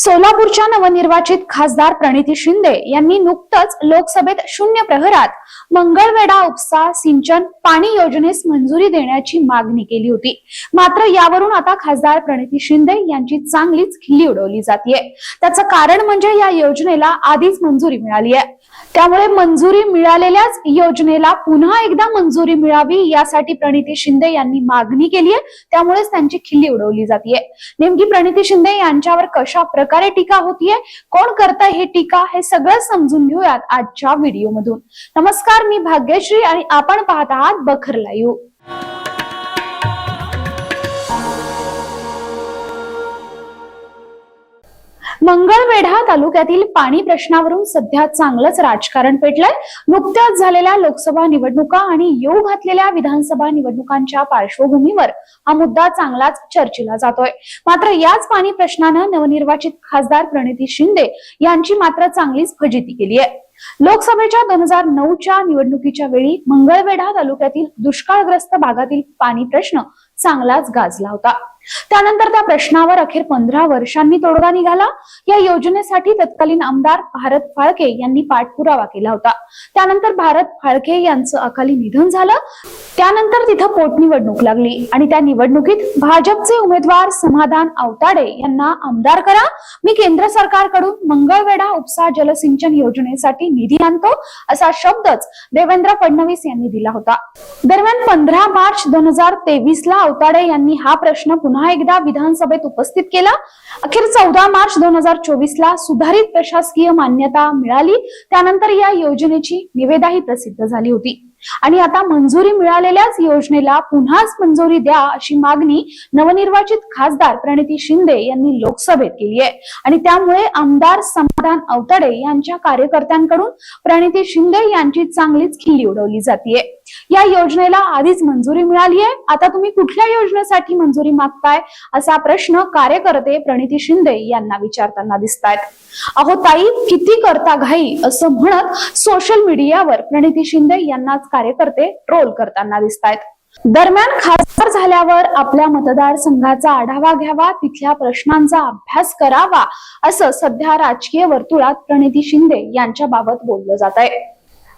सोलापूरच्या नवनिर्वाचित खासदार प्रणिती शिंदे यांनी नुकतंच लोकसभेत शून्य प्रहरात मंगळवेढा उपसा सिंचन पाणी योजनेस मंजुरी देण्याची मागणी केली होती. मात्र यावरून आता खासदार प्रणिती शिंदे यांची चांगलीच खिल्ली उडवली जाते त्याचं कारण म्हणजे या योजनेला आधीच मंजुरी मिळाली आहे. त्यामुळे मंजुरी मिळालेल्याच योजनेला पुन्हा एकदा मंजुरी मिळावी यासाठी प्रणिती शिंदे यांनी मागणी केली आहे त्यामुळेच त्यांची खिल्ली उडवली जाते नेमकी प्रणिती शिंदे यांच्यावर कशा प्रकारे टीका होतीये. कोण करताय हे टीका हे सगळं समजून घेऊयात आजच्या व्हिडिओ मधून नमस्कार मी भाग्यश्री आणि आपण पाहत आहात बखर लाईव्ह. मंगळवेढा तालुक्यातील पाणी प्रश्नावरून सध्या चांगलंच राजकारण पेटलंय. नुकत्याच झालेल्या लोकसभा निवडणुका आणि येऊ घातलेल्या विधानसभा निवडणुकांच्या पार्श्वभूमीवर हा मुद्दा चांगलाच चर्चेला जातोय. मात्र याच पाणी प्रश्नानं नवनिर्वाचित खासदार प्रणिती शिंदे यांची मात्र चांगलीच फजिती केली आहे. लोकसभेच्या दोन हजार नऊच्या निवडणुकीच्या वेळी मंगळवेढा तालुक्यातील दुष्काळग्रस्त भागातील पाणी प्रश्न चांगलाच गाजला होता. त्यानंतर त्या प्रश्नावर अखेर पंधरा वर्षांनी तोडगा निघाला. या योजनेसाठी तत्कालीन आमदार भारत फाळके यांनी पाठपुरावा केला होता. त्यानंतर भारत फाळके यांचं अकाली निधन झालं. त्यानंतर तिथं पोटनिवडणूक लागली आणि त्या निवडणुकीत भाजपचे उमेदवार समाधान आवताडे यांना आमदार करा. मी केंद्र सरकारकडून मंगळवेढा उपसा जलसिंचन योजनेसाठी निधी आणतो असा शब्दच देवेंद्र फडणवीस यांनी दिला होता. दरम्यान पंधरा मार्च दोन हजार तेवीस ला आवताडे यांनी हा प्रश्न पुन्हा एकदा विधानसभेत उपस्थित केला. अखेर चौदा मार्च दोन हजार चोवीस ला सुधारित प्रशासकीय मान्यता मिळाली. त्यानंतर या योजनेची निवेदाही प्रसिद्ध झाली होती. आणि आता मंजुरी मिळालेल्याच योजनेला पुन्हाच मंजुरी द्या अशी मागणी नवनिर्वाचित खासदार प्रणिती शिंदे यांनी लोकसभेत केली आहे. आणि त्यामुळे आमदार समाधान अवतडे यांच्या कार्यकर्त्यांकडून प्रणिती शिंदे यांची चांगलीच खिल्ली उडवली जातीये. या योजनेला आधीच मंजुरी मिळाली आहे. आता तुम्ही कुठल्या योजनेसाठी मंजुरी मागताय? असा प्रश्न कार्यकर्ते प्रणिती शिंदे यांना विचारताना दिसतायत. अहो ताई किती करता घाई? असं म्हणत सोशल मीडियावर प्रणिती शिंदे यांनाच कार्यकर्ते ट्रोल करताना दिसतायत. दरम्यान खासदार झाल्यावर आपल्या मतदारसंघाचा आढावा घ्यावा तिथल्या प्रश्नांचा अभ्यास करावा असं सध्या राजकीय वर्तुळात प्रणिती शिंदे यांच्या बाबत बोललं जात आहे